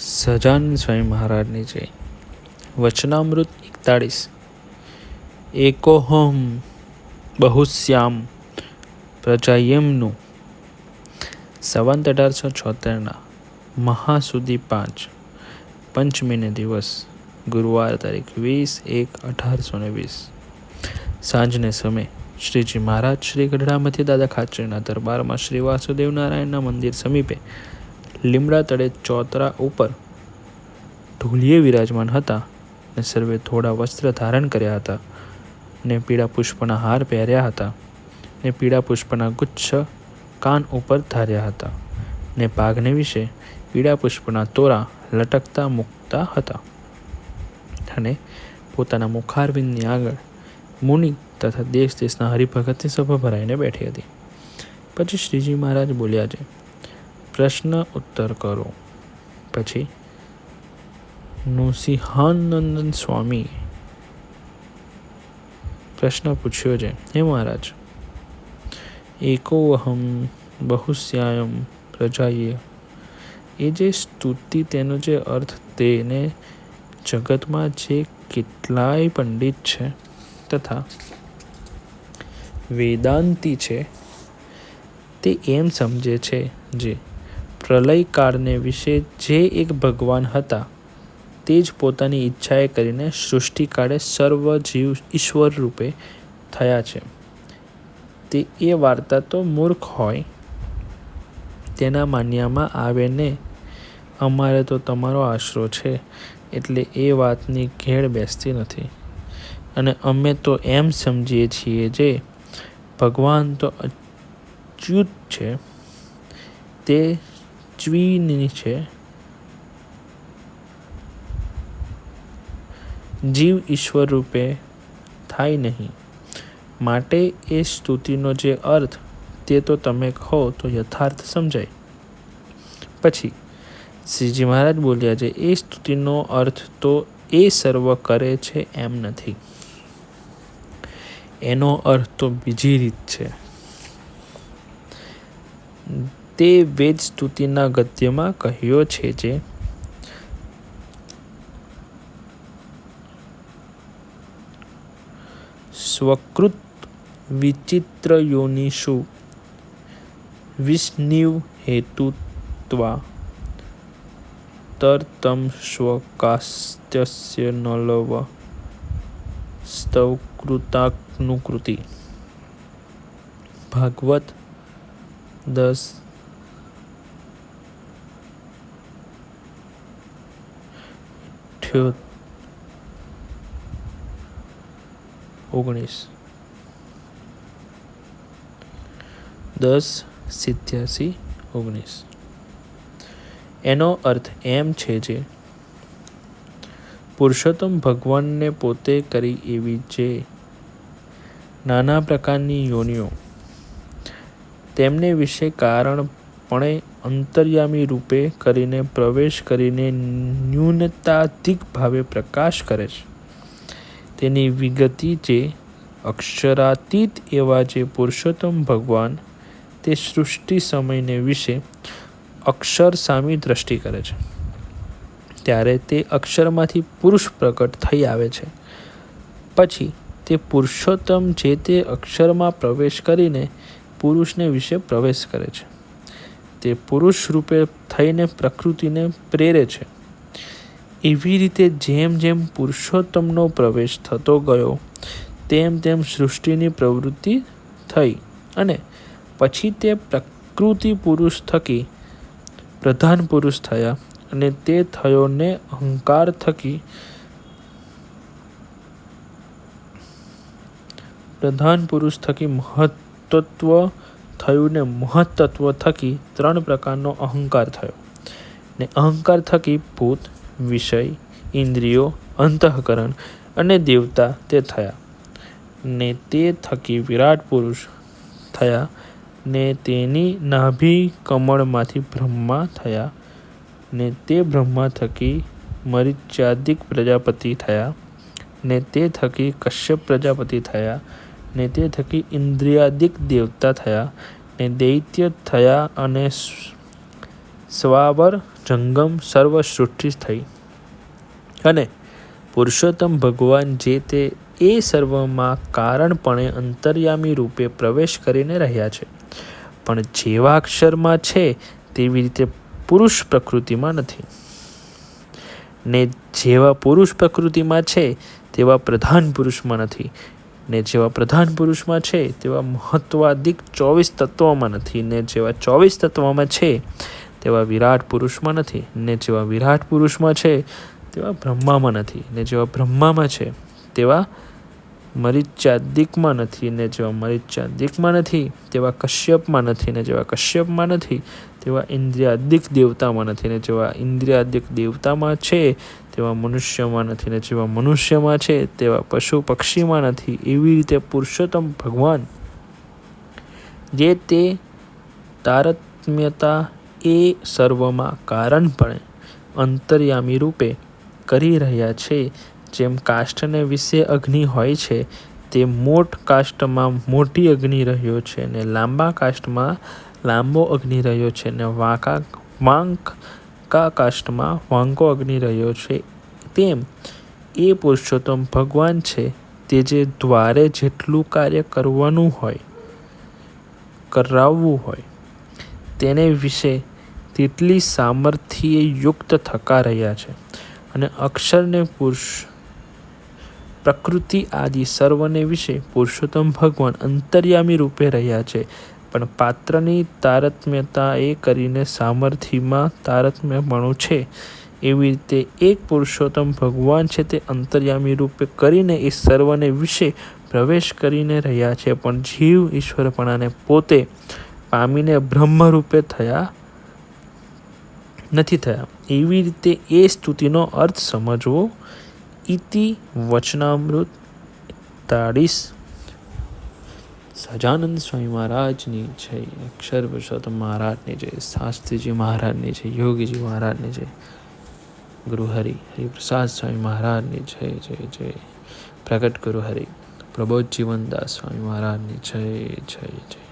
સજાનંદ સ્વામી મહારાજની જય. વચનામૃત એકતાળીસ. એકોહમ બહુશ્યામ પ્રજાયમનું. સંવંત અઢારસો છોતેરના. મહાસુદી પાંચ. પંચમીને દિવસ. ગુરુવાર તારીખ વીસ એક અઢારસો ને વીસ. સાંજને સમય શ્રીજી મહારાજ શ્રી ગઢડામતી દાદા ખાચરીના દરબારમાં શ્રી વાસુદેવ નારાયણના મંદિર સમીપે લીમડા તળે ચોતરા ઉપર ઢોલીએ વિરાજમાન હતા ને સર્વે થોડા વસ્ત્ર ધારણ કર્યા હતા ને પીળા પુષ્પના હાર પહેર્યા હતા ને પીળા પુષ્પના ગુચ્છ કાન ઉપર ધાર્યા હતા ને પાઘને વિશે પીળા પુષ્પના તોરા લટકતા મૂકતા હતા અને પોતાના મુખારવિંદની આગળ મુનિ તથા દેશ દેશના હરિભગતની સભા ભરાઈને બેઠી હતી. પછી શ્રીજી મહારાજ બોલ્યા છે પ્રશ્ન ઉત્તર કરો. પછી, નૃસિંહાનંદન સ્વામી પ્રશ્ન પૂછ્યો છે. હે મહારાજ એકો અહમ બહુશ્યાયમ પ્રજાએ એ જે સ્તુતિ તેનો જે અર્થ તેને જગતમાં જે કેટલાય પંડિત છે તથા વેદાંતિ છે તે એમ સમજે છે જે પ્રલયકાળને વિશે જે એક ભગવાન હતા, તે જ પોતાની ઈચ્છાએ કરીને સૃષ્ટિકાળે સર્વ જીવ ઈશ્વર રૂપે થયા છે. તે એ વાર્તા તો મૂર્ખ હોય, તેના માન્યામાં આવે ને અમારે તો તમારો આશરો છે, એટલે એ વાતની ઘેર બેસતી નથી. અને અમે તો એમ સમજીએ છીએ જે ભગવાન તો અચ્યુત છે, તે ચ્વીની છે. જીવ ઈશ્વર રૂપે થાય નહીં. માટે એ સ્તુતિનો જે અર્થ તે તો તમે કહો તો યથાર્થ સમજાય. પછી શ્રીજી મહારાજ બોલ્યા છે, એ સ્તુતિનો અર્થ તો એ સર્વ કરે છે એમ નથી. એનો અર્થ તો બીજી રીત છે. તે વેદ સ્તુતિના ગદ્યમાં કહ્યો છે જે સ્વકૃત વિચિત્ર યોનિષુ વિષ્ણિવ હેતુત્વા તર્તમ સ્વકાસ્ત્યસ્ય નલવ સ્તવકૃતાનુકૃતિ ભાગવત દસ અઠ્યો ઓગણીસ દસ સિત્યાસી ઓગણીસ એનો અર્થ એમ છે જે, પુરુષોત્તમ ભગવાનને પોતે કરી એવી જે નાના પ્રકારની યોનિઓ, તેમને વિશે કારણપણે અંતર્યામી રૂપે કરીને પ્રવેશ કરીને ન્યૂનતાધિક ભાવે પ્રકાશ કરે છે. તેની વિગતિ જે અક્ષરાતીત એવા જે પુરુષોત્તમ ભગવાન તે સૃષ્ટિ સમયને વિશે અક્ષર સામી દ્રષ્ટિ કરે છે. ત્યારે તે અક્ષરમાંથી પુરુષ પ્રકટ થઈ આવે છે. પછી તે પુરુષોત્તમ જે તે અક્ષરમાં પ્રવેશ કરીને પુરુષને વિશે પ્રવેશ કરે છે. તે પુરુષ રૂપે થઈને પ્રકૃતિને પ્રેરે છે. એવી રીતે જેમ જેમ પુરુષોત્તમનો પ્રવેશ થતો ગયો, તેમ તેમ સૃષ્ટિની પ્રવૃત્તિ થઈ અને પછી તે પ્રકૃતિ પુરુષ થકી પ્રધાન પુરુષ થયા અને તે થયોને અહંકાર થકી પ્રધાન પુરુષ થકી મહત્ત્વ થયું ને મહત્ત્વ થકી ત્રણ પ્રકારનો અહંકાર થયો. ને અહંકાર થકી ભૂત, વિષય, ઇન્દ્રિયો, અંતઃકરણ અને દેવતા તે થયા. ને તે થકી વિરાટ પુરુષ થયા ને તેની નાભી કમળમાંથી બ્રહ્મા થયા. ને તે બ્રહ્મા થકી મરિચાદિક પ્રજાપતિ થયા. ને તે થકી કશ્યપ પ્રજાપતિ થયા. ને તે થકી ઇન્દ્રિયાદિક દેવતા થયા. ને દૈત્ય થયા અને સ્વાવર જંગમ સર્વ સૃષ્ટિ થઈ. અને પુરુષોત્તમ ભગવાન જે તે એ સર્વમાં કારણપણે અંતર્યામી રૂપે પ્રવેશ કરીને રહ્યા છે. પણ જેવા અક્ષરમાં છે, તેવી રીતે પુરુષ પ્રકૃતિમાં નથી. ને જેવા પુરુષ પ્રકૃતિમાં છે, તેવા પ્રધાન પુરુષમાં નથી. ને જેવા પ્રધાન પુરુષમાં છે, તેવા મહત્વાધિક ચોવીસ તત્વોમાં નથી, ને જેવા ચોવીસ તત્વોમાં છે, તેવા વિરાટ પુરુષમાં નથી, ને જેવા વિરાટ પુરુષમાં છે, તેવા બ્રહ્મામાં નથી, ને જેવા બ્રહ્મામાં છે, તેવા મરિચાદિકમાં નથી, ને જેવા મરિચાદિકમાં નથી, તેવા કશ્યપમાં નથી, ને જેવા કશ્યપમાં નથી, તેવા ઇન્દ્રિયાદિક દેવતામાં નથી, ને જેવા ઇન્દ્રિયાદિક દેવતામાં છે તેવા મનુષ્યમાં નથી ને જેવા મનુષ્યમાં છે તેવા પશુ પક્ષીમાં નથી. એવી રીતે પુરુષોત્તમ ભગવાન જે તે તારતમ્યતા એ સર્વમાં કારણપણે અંતર્યામી રૂપે કરી રહ્યા છે. જેમ કાષ્ઠને વિશે અગ્નિ હોય છે તે મોટ કાષ્ટમાં મોટી અગ્નિ રહ્યો છે ને લાંબા કાષ્ટમાં લાંબો અગ્નિ રહ્યો છે ને વાંકા વાંક કા વાંકો અગ્નિ રહ્યો છે. તેમ એ પુરુષોત્તમ ભગવાન છે તે જે દ્વારે જેટલું કાર્ય કરવાનું હોય, કરાવવું હોય, તેને વિશે તેટલી સામર્થ્યે યુક્ત થકા રહ્યા છે. અને અક્ષરને પુરુષ, પ્રકૃતિ આદિ સર્વને વિશે પુરુષોત્તમ ભગવાન અંતર્યામી રૂપે રહ્યા છે. પણ પાત્રની તારતમ્યતા એ કરીને સામર્થ્યમાં તારતમ્યપણું છે. એવી રીતે એક પુરુષોત્તમ ભગવાન છે તે અંતર્યામી રૂપે કરીને એ સર્વને વિશે પ્રવેશ કરીને રહ્યા છે, પણ જીવ ઈશ્વરપણાને પોતે પામીને બ્રહ્મરૂપે થયા નથી થયા. એવી રીતે એ સ્તુતિનો અર્થ સમજવો. ઇતિ વચનામૃત તાળીસ સજાનંદ સ્વામી મહારાજની જય, અક્ષર પુરુષોત્તમ મહારાજની છે શાસ્ત્રીજી મહારાજની છે યોગીજી મહારાજની છે ગુરુહરિ, હરિપ્રસાદ સ્વામી મહારાજની જય જય જય, પ્રગટ ગુરુહરિ, પ્રબોધ જીવનદાસ સ્વામી મહારાજની જય જય જય.